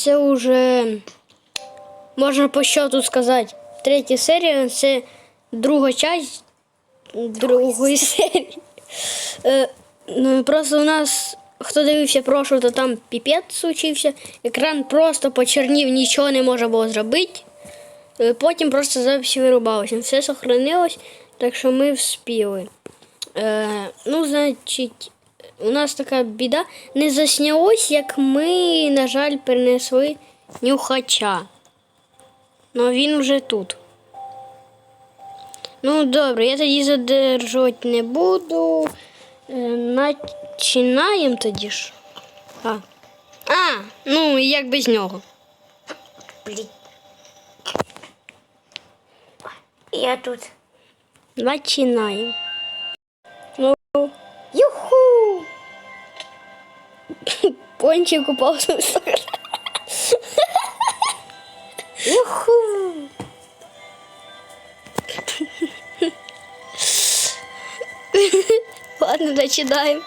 це вже можна по счету сказати. Третя серія це друга часть другої серії. Е, ну, просто у нас, хто дивився прошлу, то там піпець случився. Екран просто почернів, нічого не можна було зробити. Е, Потім просто запись вирубалася. Все сохранилось, так що ми вспіли. Е, ну, значить, у нас така біда. Не заснялось, як ми, на жаль, перенесли нюхача. Ну він вже тут. Ну, добре, я тоді задержувати не буду. Е, Починаємо тоді ж. А. а, ну як без нього. Блін. Я тут. Починаємо. Пончик упав з висока. Юху! Ладно, починаємо.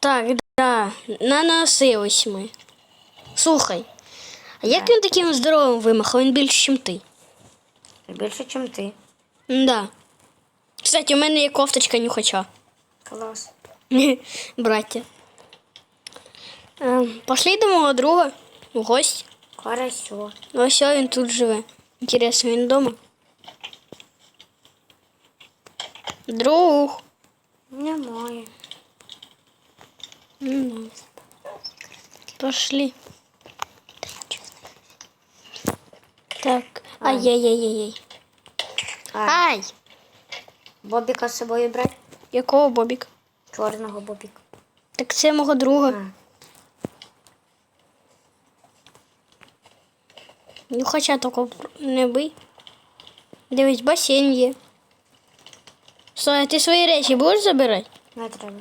Так, да, наносились ми. Слухай, а як він таким здоровим вимахав? Він більше, ніж ти. Більше, ніж ти. Да. Кстати, у мене є кофточка нюхача. Клас. Браття. Ем, Пошли до мого друга у гості. Хорошо. Ось він тут живе. Інтересно, він вдома. Друг. Немає. М, Пошли. Так. Ай-яй-яй-яй. А, Ай! Бобіка з собою брати? Якого Бобік? Чорного Бобіка. Так це мого друга. А. Ну, хоча тільки не бий. Дивись, басейн є. Стой, а ти свої речі будеш забирати? Не треба.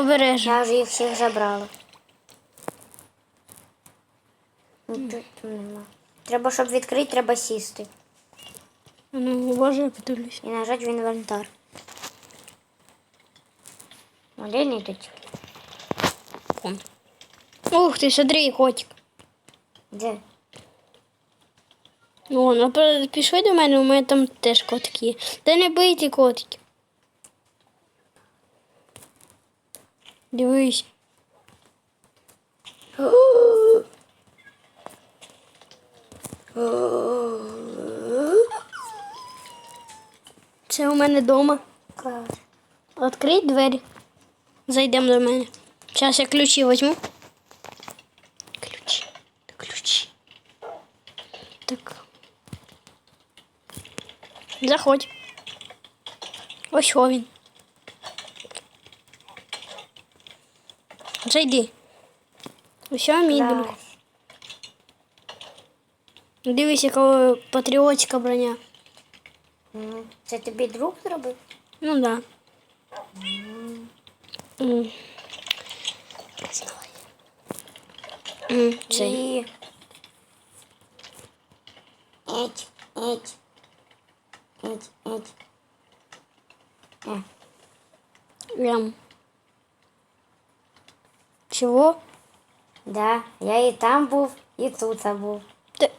Обережно. Я вже їх всіх забрала. Ну, Тут нема. Треба, щоб відкрити, треба сісти. Ну, боже, я подивлюсь. І нажати в інвентар. Один йдуть. Вон. Ух ти, смотри, котик. Де? Вон, а пе- пішли до мене, у мене там теж котики є. Та не бийте котики. Дивись. Це у мене вдома. Клас. Відкрий двері. Зайдемо до мене. Зараз я ключі візьму. Так. Заходь. Ось що він. Зайди. Ось мій друг. Клас. Дивись, яка патріотська броня. М, Це тобі друг зробив? Ну да. Прям. Чего? да, я і там був, і тут був. Та-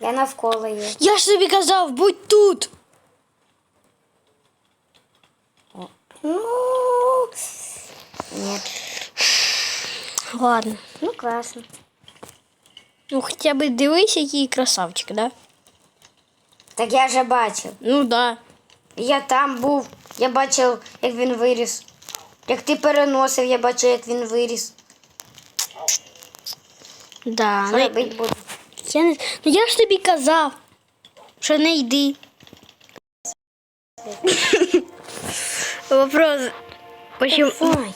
Я навколо є. Я ж тобі казав, будь тут. Ну, ні. Ладно. Ну, класно. Ну хоча б дивись, який красавчик, да? Так я вже бачив. Ну да. Я там був, Я бачив, як він виріс. Як ти переносив, я бачив, як він виріс. Да. Що Ну, робити буду? я, не... ну, я ж тобі казав, що не йди. Вопрос. Почему, Ой.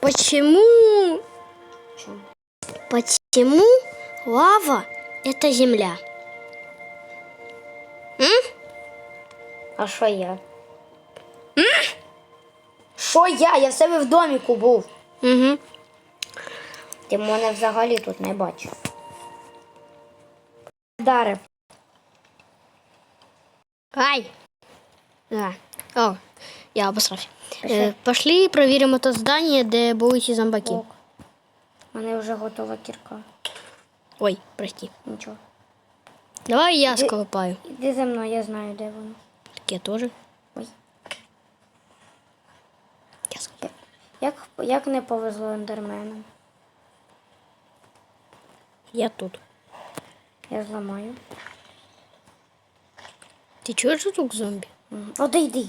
почему, почему лава это земля? А що я? Що я? Я в себе в доміку був. Угу. Ти мене взагалі тут не бачив. Дарив. Ай. Да. О, Я обосрався. Пішли. Е, пошли перевіримо то здання, де були ці зомбаки. Ок. У мене вже готова кірка. Ой, прости. Нічого. Давай я сколопаю. Іди за мною, я знаю, де воно. Я теж. Ой. Я. Як, як не повезло ендерменам. Я тут. Я зламаю. Ти чуєш звук зомбі? Одійди.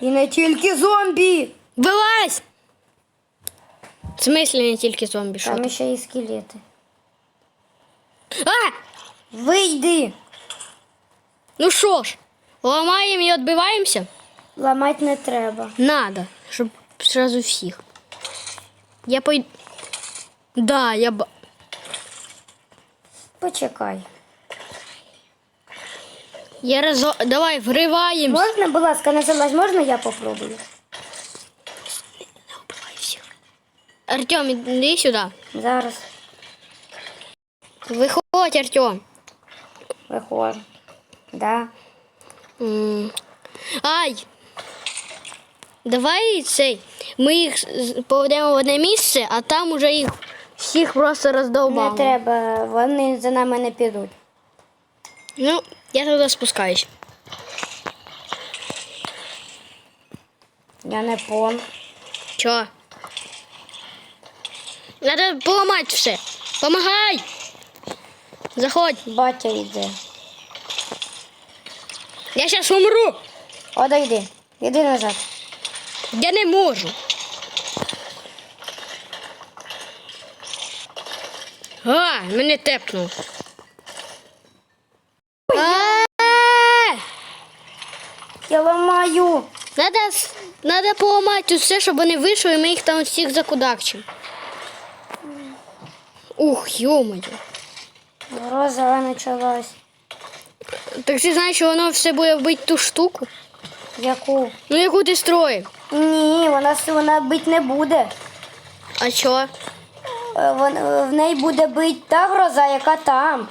І не тільки зомбі! Вилазь! В смислі не тільки зомбі, що Там ще і скелети. А! Вийди! Ну що ж, ламаємо і відбиваємося? Ламати не треба. Надо, щоб сразу всіх. Я пойду. Да, я б. Почекай. Я разо... Давай, вриваємося. Можна, будь ласка, не залазь, можна я попробую? Артем, іди сюди. Зараз Виходь, Артем. Виходжу. Да. М. Ай! Давай цей. Ми їх поведемо в одне місце, а там уже їх всіх просто Не треба, вони за нами не підуть. Ну, я туди спускаюсь. Я не пон. Чо? Надо поламати все. Помагай! Заходь. Батя йде. Я зараз умру. Одійди. Іди назад. Я не можу. А, мене тепнув. А! Я ламаю. Надо, надо поламати тут все, щоб вони вийшли, і ми їх там всіх закудакчимо. Ух, йомаю. Гроза почалась. Так ти знаєш, що воно все буде вбити ту штуку? Яку? Ну, яку ти строїв? Ні, вона, вона бить не буде. А чо? Е, вон- е, В неї буде бить та гроза, яка там.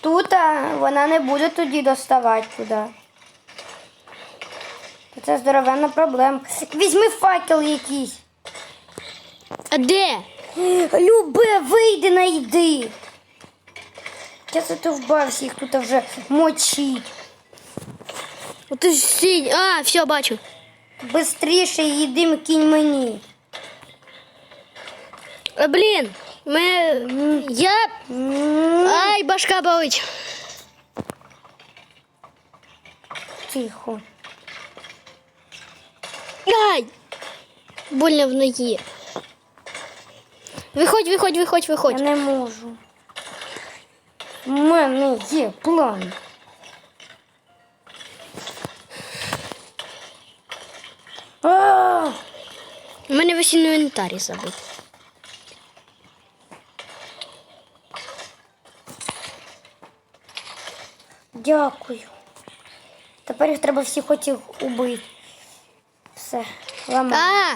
Тут а, вона не буде тоді доставати туди. Це здоровенна проблема. Візьми факел якийсь. А де? Любе, вийди, найди. Я задовбався їх тут вже мочить. Ти ж сидь. А, все, бачу. Бистріше їди кінь мені. А, блін, ми... я... Ай, башка болить. Тихо. Ай! Больно в ногі. Виходь, виходь, виходь, виходь. Я не можу. У мене є план. У мене весь інвентарі забит. Дякую. Тепер їх треба всіх хотів убити. Все, ламаю. А,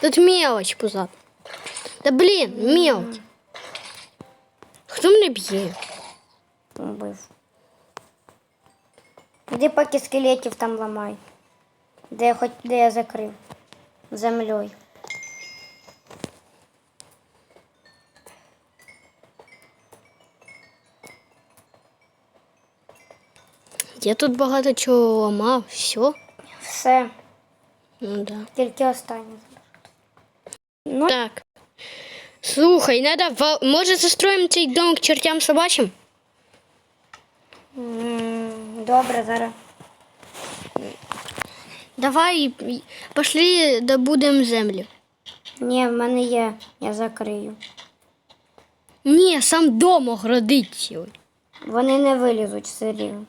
тут мелочь пузат. Да блін, мелочь. Хто мене б'є? Убив. Іди поки скелетів там ламай. Де я хоч де я закрив. Землею. Я тут багато чого ламав, все. Все, Ну да. тільки останнє. Ну, Так. Слухай, надо, ва- може застроїмо цей дом к чертям собачим? добре, зараз. Давай, пошли добудемо землю. Ні, в мене є, я закрию. Ні, сам дом оградить. Вони не вилізуть все рівно.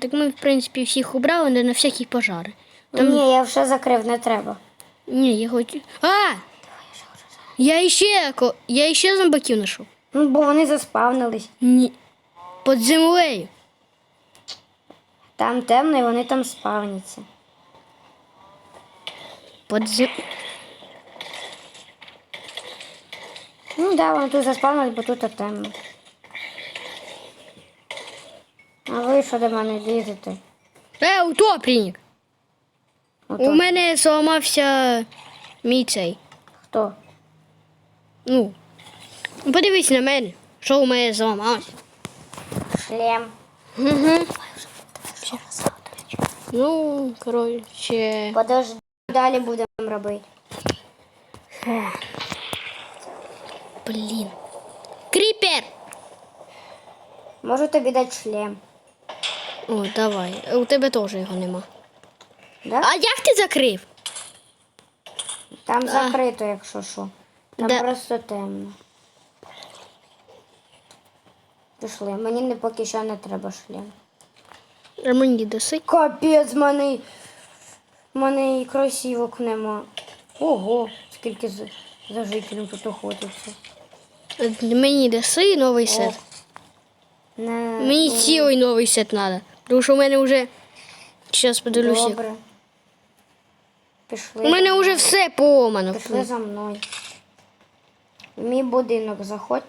Так ми, в принципі, всіх убрали, але на всякі пожари. Ні, я вже закрив, не треба. Ні, я хочу. А! Я іще, я іще зомбаків знайшов. Ну, бо вони заспавнились. Ні. Під землею. Там темно і вони там спавняться. Під зем... Ну да, вони тут заспавнились, бо тут темно. А ви що до мене лізете? Е, утопленник! У мене зламався мій цей. Хто? Ну. Подивись на мене, що у мене зламалось. Шлем. Угу. Ну, коротше. Подожди, далі будемо робити. Блін. Кріпер! Можу тобі дати шлем. О, давай. У тебе теж його нема. Да? А як ти закрив? Там закрито, якщо що. Там Да. просто темно. Пішли. Мені не поки що не треба шлем. А мені даси. Капець, в мене, в мене і кросівок нема. Ого, скільки за, за жителів тут охотиться. Мені даси новий сет. Не, Мені цілий новий сет треба. Тому що у мене вже. Зараз подивлюся. Добре. Пішли. У мене вже все поламано. Пішли за мною. В мій будинок заходь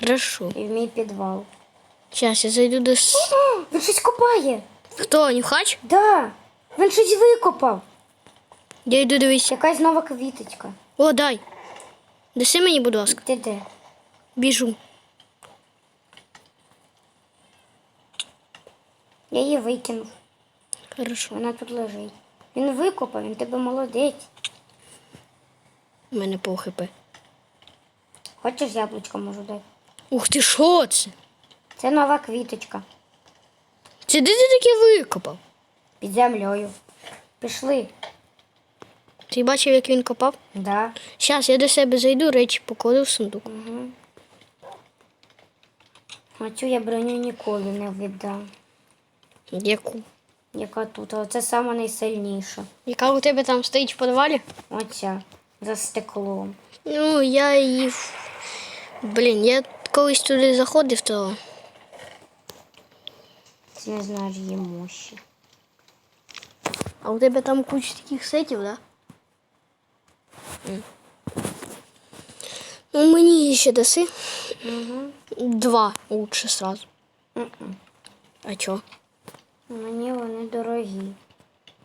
Хорошо. і в мій підвал. Зараз я зайду до. О, він щось копає. Хто, нюхач? Да. Він щось викопав. Я йду дивись. Якась нова квіточка. О, дай. Даси мені, будь ласка. Ти де? Біжу. Я її викинув. Хорошо. Вона тут лежить. Він викопав, він тебе молодець. У мене пол хп. Хочеш яблучко можу дати? Ух ти, що це? Це нова квіточка. Це де ти таке викопав? Під землею. Пішли. Ти бачив, як він копав? Да. Зараз я до себе зайду, речі покладу в сундук. Угу. Оцю я броню ніколи не віддам. Яку? Яка тут? Оце саме найсильніша. Яка у тебе там стоїть в підвалі? Оця. За стеклом. Ну, я її. Блін, я колись туди заходив, то. Ти не знаєш її мощі. А у тебе там куча таких сетів, да? М. Ну, мені ще даси. Угу. Два лучше сразу. А чо? Мені вони дорогі.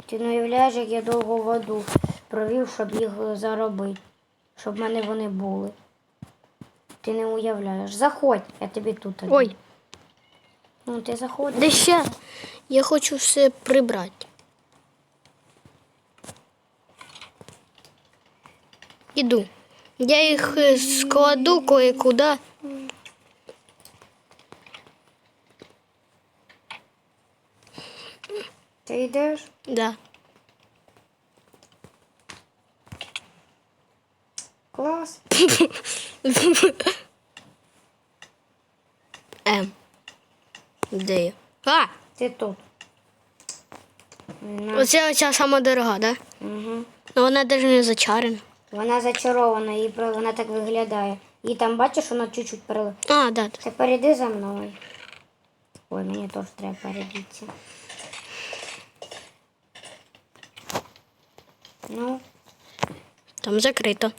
Ти не уявляєш, як я довго воду провів, щоб їх заробити. Щоб в мене вони були. Ти не уявляєш. Заходь, я тобі тут. Ой, Ну, ти заходиш. де ще? Я хочу все прибрати. Іду. Я їх е, складу кое-куди. Ти йдеш? Да. Клас. Ем. Де я? А! Ти тут. На. Оце оця сама дорога, да? Угу. Ну вона навіть не зачарена. Вона зачарована, і вона так виглядає. І там бачиш, вона чуть-чуть перелила. А, да. Тепер іди за мною. Ой, мені теж треба перейдітися. Ну, Там закрито.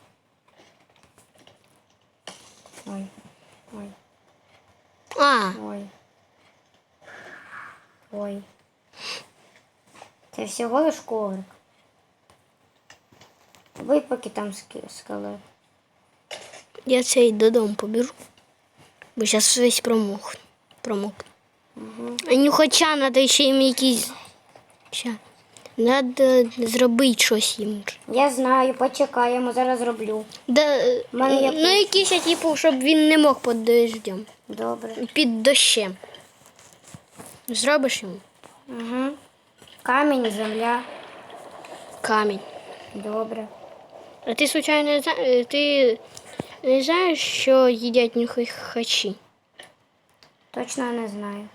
ой, ой, А, ой. Ой. Це всього лиш коврик. Ви поки там скелет. я цей додому побіжу. Бо зараз весь промок. Промок. Угу. А нюхача треба ще їм якісь. Ща. Надо зробити щось їм. Я знаю, почекаємо, зараз зроблю. Да, мене є ну, якийсь, типу, щоб він не мог під дождем. Добре. Під дощем. Зробиш йому Угу. Камінь, земля. камінь. Добре. А ти, случайно, зна- е, ти не знаєш, що їдять нюхачі? Точно не знаю.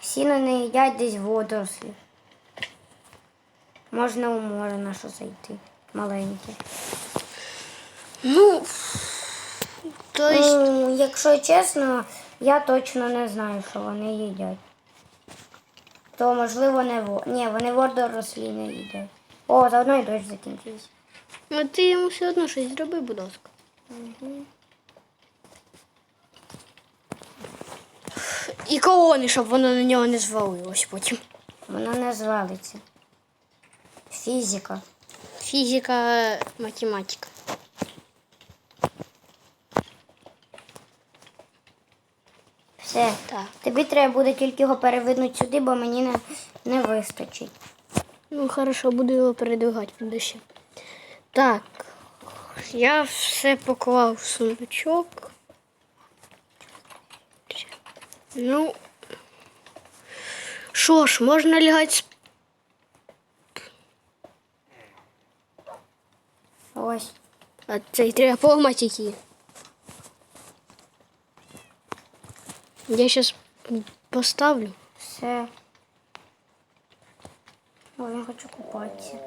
Сіно не їдять десь водорослі. Можна у море наше зайти. Маленьке. Ну, то есть, Ну, якщо чесно, я точно не знаю, що вони їдять. То можливо не во. Ні, вони водорослі не їдять. О, заодно і дощ закінчився. ну, ти йому все одно щось зроби, будь ласка. І колони, щоб воно на нього не звалилось потім. Воно не звалиться. Фізика. Фізика, математика. Все. Так. Тобі треба буде тільки його перевиднути сюди, бо мені не, не вистачить. Ну, хорошо, буду його передвигати в душі. Так. Я все поклав в сундучок. Ну. Що ж, можна лягати спати. А цей треба поламати які. Я зараз поставлю. Все. Ой, я хочу купатися.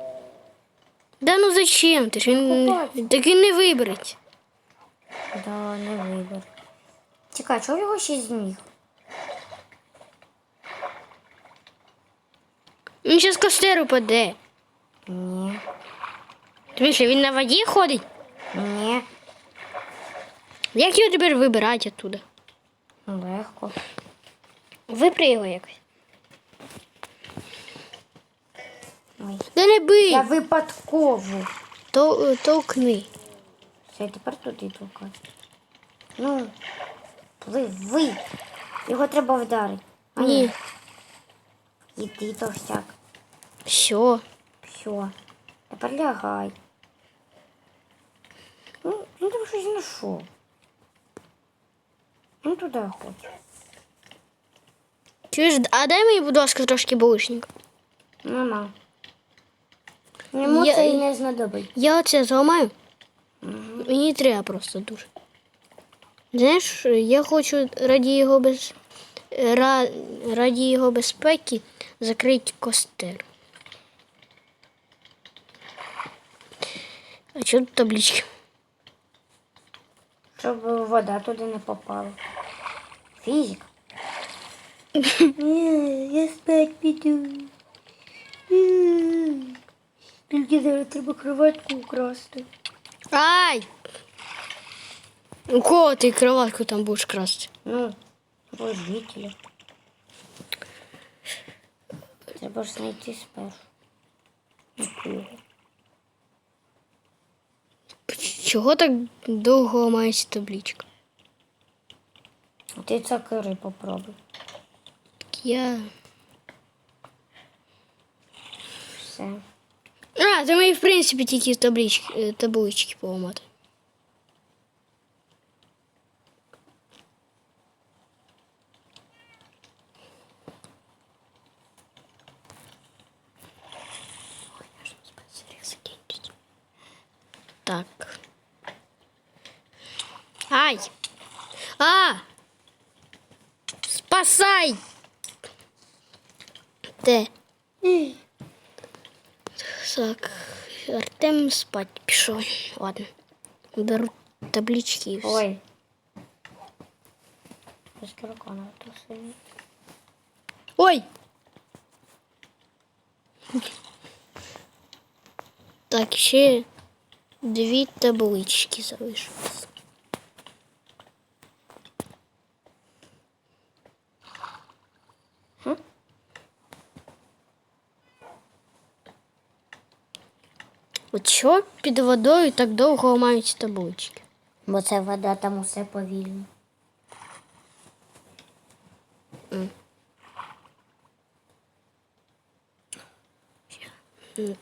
Да ну зачем? Ти ж він так він не вибереть. Да, не вибір. Чекай, чого його ще зніг? Він зараз костер упаде. Ні. Тобі що, він на воді ходить? Ні. Як його тепер вибирати оттуда? Легко. Випри його якось. Ой. Да не бий, Я випадково. То, е, толкни. Все, тепер туди толкай. Ну, ви, ви. Його треба вдарити. А Ні. Іди товстяк. Все. Все. Тепер лягай. Щось знайшов. Ну туди хоче. Чуєш, а дай мені, будь ласка, трошки булишник. Мама. Йому Я- це і не знадобить. Я оце зламаю. Мені треба просто дуже. Знаєш, я хочу раді його без ра, раді його безпеки закрити костер. А чого тут таблички? Щоб вода туди не попала. Фізика. Я спать піду. Тільки зараз треба кроватку украсти. Ай! У кого ти кроватку там будеш красти? Ну, родителя. Треба ж знайти спершу. Чого так довго ламається табличка? Ти цакири попробуй. Так Я. Все. А, то мені, в принципі, тільки таблички, е, таблички поламати. спать пішов. Ладно. Беру таблички і все. Ой. Ось таракана то сильно. Ой! Так, ще дві таблички залишилось. От що під водою так довго ламаються таблички? Бо це вода, там усе повільно. М,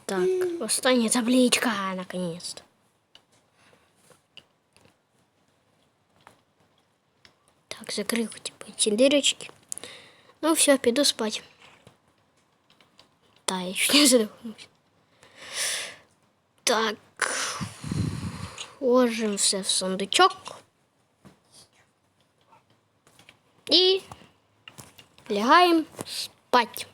Так, остання табличка, наконец-то. Так, закрив типа ці дырочки. Ну все, піду спать. Та, я чуть не задохнувся. Так. Ложим все в сундучок. І лягаємо спать.